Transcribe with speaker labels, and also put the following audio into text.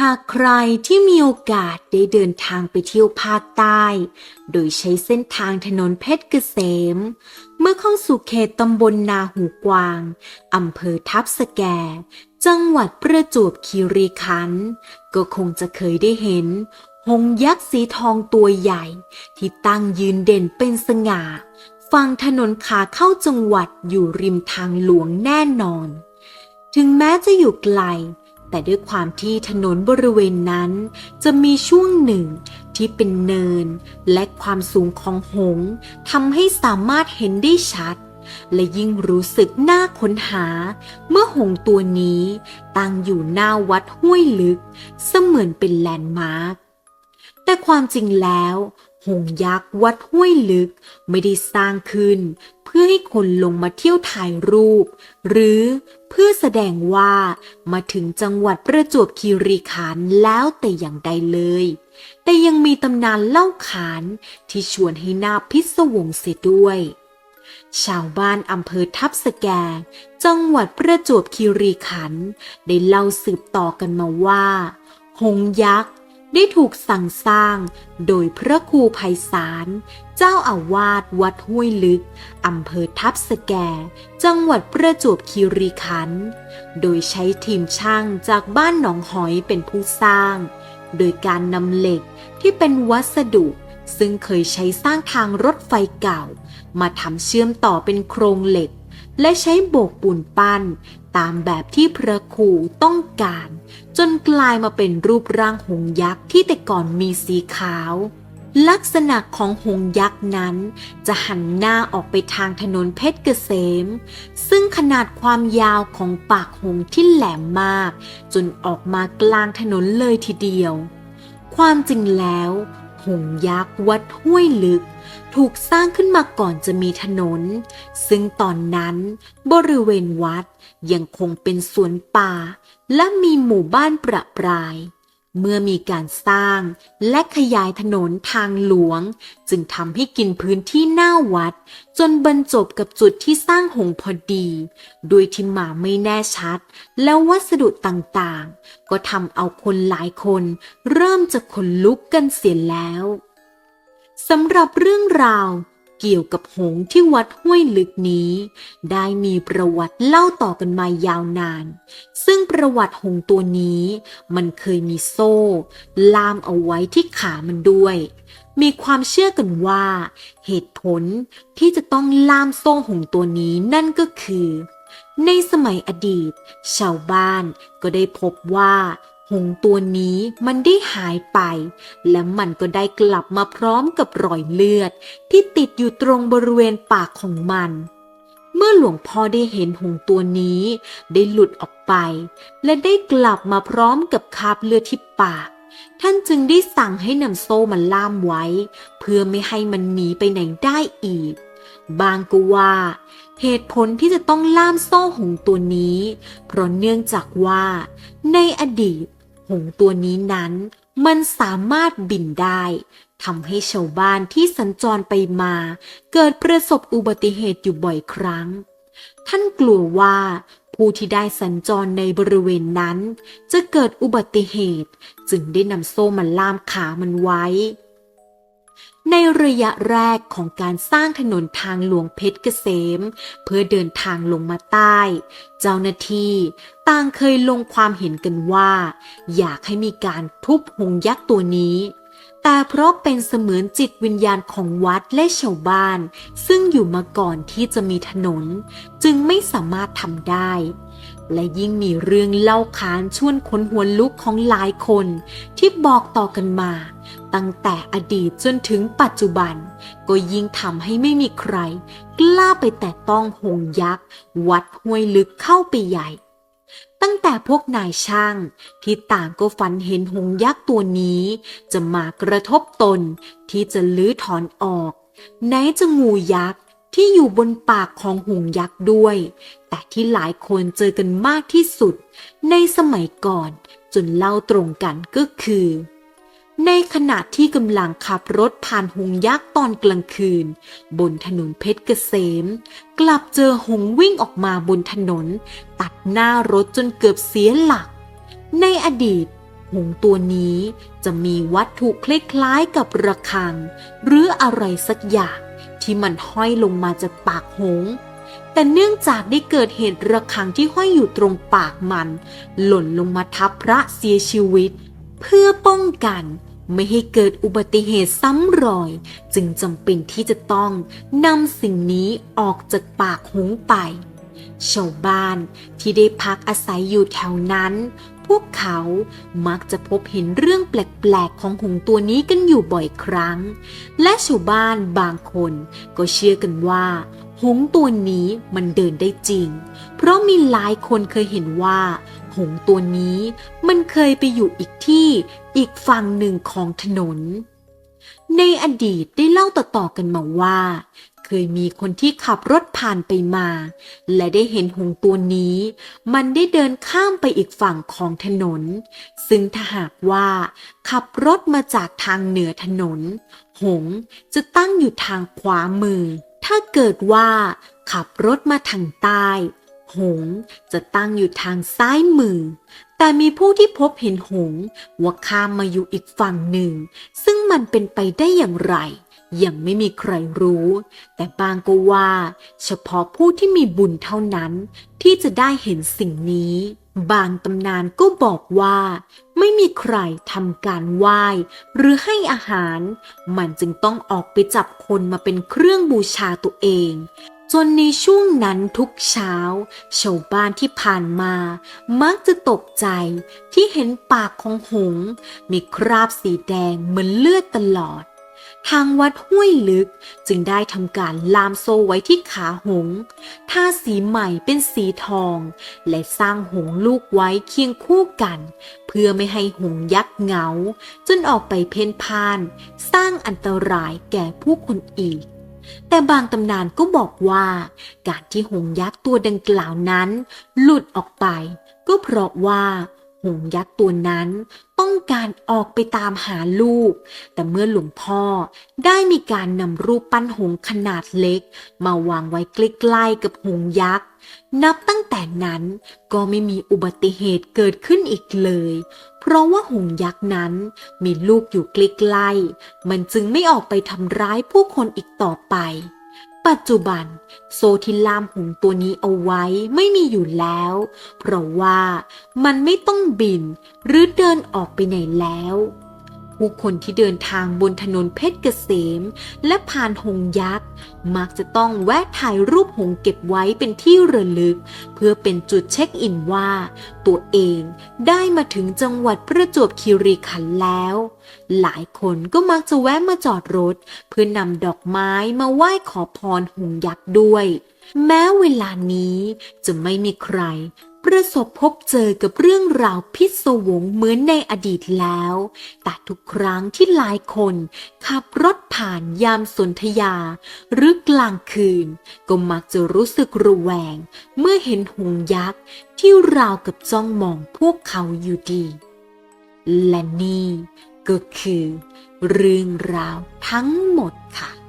Speaker 1: หากใครที่มีโอกาสได้เดินทางไปเที่ยวภาคใต้ โดยใช้เส้นทางถนนเพชรเกษม เมื่อเข้าสู่เขตตำบลนาหูกวาง อำเภอทับสแก จังหวัดประจวบคีรีขันธ์ก็คงจะเคยได้เห็น หงยักษ์สีทองตัวใหญ่ ที่ตั้งยืนเด่นเป็นสง่าฝั่งถนนขาเข้าจังหวัดอยู่ริมทางหลวงแน่นอน ถึงแม้จะอยู่ไกล แต่ด้วยความที่ถนนบริเวณนั้นจะมีช่วงหนึ่งที่เป็นเนิน และความสูงของหงทำให้สามารถเห็นได้ชัด และยิ่งรู้สึกน่าค้นหา เมื่อหงตัวนี้ตั้งอยู่หน้าวัดห้วยลึก เสมือนเป็นแลนด์มาร์คแต่ความจริงแล้ว หงส์ยักษ์วัดห้วยลึกไม่ได้สร้างขึ้น เพื่อให้คนลงมาเที่ยวถ่ายรูป หรือเพื่อแสดงว่ามาถึงจังหวัดประจวบคีรีขันธ์แล้วแต่อย่างใดเลย แต่ยังมีตำนานเล่าขานที่ชวนให้น่าพิศวงเสียด้วย ชาวบ้านอำเภอทับสแก จังหวัดประจวบคีรีขันธ์ได้เล่าสืบต่อกันมาว่า หงยักษ์ ได้ถูกสั่งสร้างโดยพระครูไพศาล เจ้าอาวาสวัดห้วยลึก อำเภอทับสแก จังหวัดประจวบคีรีขันธ์ โดยใช้ทีมช่างจากบ้านหนองหอยเป็นผู้สร้าง โดยการนำเหล็กที่เป็นวัสดุซึ่งเคยใช้สร้างทางรถไฟเก่า มาทำเชื่อมต่อเป็นโครงเหล็ก และใช้โบกปูนปั้น ตามแบบที่พระครูต้องการจนกลายมาเป็นรูปร่างหงยักษ์ที่แต่ก่อนมีสีขาว ลักษณะของหงยักษ์นั้น จะหันหน้าออกไปทางถนนเพชรเกษม ซึ่งขนาดความยาวของปากหงที่แหลมมาก จนออกมากลางถนนเลยทีเดียว ความจริงแล้วหงยักษ์วัดห้วยลึก ถูกสร้างขึ้นมาก่อนจะมีถนน ซึ่งตอนนั้นบริเวณวัดยังคงเป็นสวนป่า และมีหมู่บ้านประปราย เมื่อมีการสร้างและขยายถนนทางหลวง จึงทำให้กินพื้นที่หน้าวัด จนบรรจบกับจุดที่สร้างหงพอดี โดยที่มาไม่แน่ชัด แล้ววัสดุต่างๆ ก็ทำเอาคนหลายคน เริ่มจะขนลุกกันเสียแล้วสำหรับเรื่องราว เกี่ยวกับหงที่วัดห้วยลึกนี้ ได้มีประวัติเล่าต่อกันมายาวนาน ซึ่งประวัติหงตัวนี้ มันเคยมีโซ่ ล่ามเอาไว้ที่ขามันด้วย มีความเชื่อกันว่า เหตุผลที่จะต้องล่ามโซ่หงตัวนี้นั่นก็คือ ในสมัยอดีต ชาวบ้านก็ได้พบว่า หงตัวนี้มันได้หายไป และมันก็ได้กลับมาพร้อมกับรอยเลือด ที่ติดอยู่ตรงบริเวณปากของมัน เมื่อหลวงพ่อได้เห็นหงตัวนี้ ได้หลุดออกไป และได้กลับมาพร้อมกับคาบเลือดที่ปาก ท่านจึงได้สั่งให้นำโซ่มันล่ามไว้ เพื่อไม่ให้มันหนีไปไหนได้อีก บางก็ว่าเหตุผลที่จะต้องล่ามโซ่หงตัวนี้ เพราะเนื่องจากว่า ในอดีต หงตัวนี้นั้น มันสามารถบินได้ทำให้ชาวบ้านที่สัญจรไปมา เกิดประสบอุบัติเหตุอยู่บ่อยครั้ง ท่านกลัวว่าผู้ที่ได้สัญจรในบริเวณนั้น จะเกิดอุบัติเหตุ จึงได้นำโซ่มาล่ามขามันไว้ ในระยะแรกของการสร้างถนนทางหลวงเพชรเกษม เพื่อเดินทางลงมาใต้ เจ้าหน้าที่ต่างเคยลงความเห็นกันว่า อยากให้มีการทุบหงยักษ์ตัวนี้ แต่เพราะเป็นเสมือนจิตวิญญาณของวัดและชาวบ้าน ซึ่งอยู่มาก่อนที่จะมีถนน จึงไม่สามารถทำได้ และยิ่งมีเรื่องเล่าขานชวนขนหัวลุกของหลายคนที่บอกต่อกันมา ตั้งแต่อดีตจนถึงปัจจุบัน ก็ยิ่งทำให้ไม่มีใคร กล้าไปแตะต้องหงยักษ์ วัดห้วยลึกเข้าไปใหญ่ ตั้งแต่พวกนายช่าง ที่ต่างก็ฝันเห็นหงยักษ์ตัวนี้ จะมากระทบตนที่จะลื้อถอนออกไหนจะงูยักษ์ ที่อยู่บนปากของหงยักษ์ด้วย แต่ที่หลายคนเจอกันมากที่สุด ในสมัยก่อนจนเล่าตรงกันก็คือ ในขณะที่กำลังขับรถผ่านหงยักษ์ตอนกลางคืน บนถนนเพชรเกษม กลับเจอหงวิ่งออกมาบนถนน ตัดหน้ารถจนเกือบเสียหลัก ในอดีตหงตัวนี้จะมีวัตถุคล้ายๆกับระฆัง หรืออะไรสักอย่าง ที่มันห้อยลงมาจากปากหง แต่เนื่องจากได้เกิดเหตุระฆังที่ห้อยอยู่ตรงปากมัน หล่นลงมาทับพระเสียชีวิต เพื่อป้องกันไม่ให้เกิดอุบัติเหตุซ้ำรอย จึงจำเป็นที่จะต้องนำสิ่งนี้ออกจากปากหงไป ชาวบ้านที่ได้พักอาศัยอยู่แถวนั้น วกเขามักจะพบเห็นเรื่องแปลก ๆ ของหงส์ตัวนี้กันอยู่บ่อยครั้ง และชาวบ้านบางคนก็เชื่อกันว่า หงส์ตัวนี้มันเดินได้จริง เพราะมีหลายคนเคยเห็นว่า หงส์ตัวนี้มันเคยไปอยู่อีกที่อีกฝั่งหนึ่งของถนนในอดีตได้เล่าต่อๆกันมาว่า เคยมีคนที่ขับรถผ่านไปมา และได้เห็นหงตัวนี้ มันได้เดินข้ามไปอีกฝั่งของถนน ซึ่งถ้าหากว่า ขับรถมาจากทางเหนือถนน หงจะตั้งอยู่ทางขวามือ ถ้าเกิดว่า ขับรถมาทางใต้ หงจะตั้งอยู่ทางซ้ายมือแต่มีผู้ที่พบเห็นหงว่าข้ามมาอยู่อีกฝั่งหนึ่ง ซึ่งมันเป็นไปได้อย่างไร ยังไม่มีใครรู้ แต่บางก็ว่า เฉพาะผู้ที่มีบุญเท่านั้นที่จะได้เห็นสิ่งนี้ บางตำนานก็บอกว่า ไม่มีใครทำการไหว้ หรือให้อาหาร มันจึงต้องออกไปจับคนมาเป็นเครื่องบูชาตัวเองจนในช่วงนั้นทุกเช้าชาวบ้านที่ผ่านมา มักจะตกใจที่เห็นปากของหง มีคราบสีแดงเหมือนเลือดตลอด ทางวัดห้วยลึกจึงได้ทำการลามโซ่ไว้ที่ขาหงส์ทาสีใหม่เป็นสีทอง และสร้างหงส์ลูกไว้เคียงคู่กัน เพื่อไม่ให้หงส์ยักษ์เหงา จนออกไปเพ่นพ่าน สร้างอันตรายแก่ผู้คนอีก แต่บางตำนานก็บอกว่า การที่หงส์ยักษ์ตัวดังกล่าวนั้น หลุดออกไป ก็เพราะว่า หงยักษ์ตัวนั้นต้องการออกไปตามหาลูก แต่เมื่อหลวงพ่อได้มีการนำรูปปั้นหงขนาดเล็ก มาวางไว้ใกล้ๆกับหงยักษ์ นับตั้งแต่นั้นก็ไม่มีอุบัติเหตุเกิดขึ้นอีกเลย เพราะว่าหงยักษ์นั้นมีลูกอยู่ใกล้ๆมันจึงไม่ออกไปทำร้ายผู้คนอีกต่อไป ปัจจุบัน โซที่ล่ามหงตัวนี้เอาไว้ไม่มีอยู่แล้ว เพราะว่ามันไม่ต้องบินหรือเดินออกไปไหนแล้ว ผู้คนที่เดินทางบนถนนเพชรเกษม และผ่านหงยักษ์ มักจะต้องแวะถ่ายรูปหงเก็บไว้เป็นที่ระลึก เพื่อเป็นจุดเช็คอินว่า ตัวเองได้มาถึงจังหวัดประจวบคีรีขันธ์แล้ว หลายคนก็มักจะแวะมาจอดรถ เพื่อนำดอกไม้มาไหว้ขอพรหงยักษ์ด้วย แม้เวลานี้จะไม่มีใคร ประสบพบเจอกับเรื่องราวพิศวงเหมือนในอดีตแล้ว แต่ทุกครั้งที่หลายคนขับรถผ่านยามสนธยา หรือกลางคืน ก็มักจะรู้สึกระแวง เมื่อเห็นหงยักษ์ที่ราวกับจ้องมองพวกเขาอยู่ดี และนี่ก็คือ เรื่องราวทั้งหมดค่ะ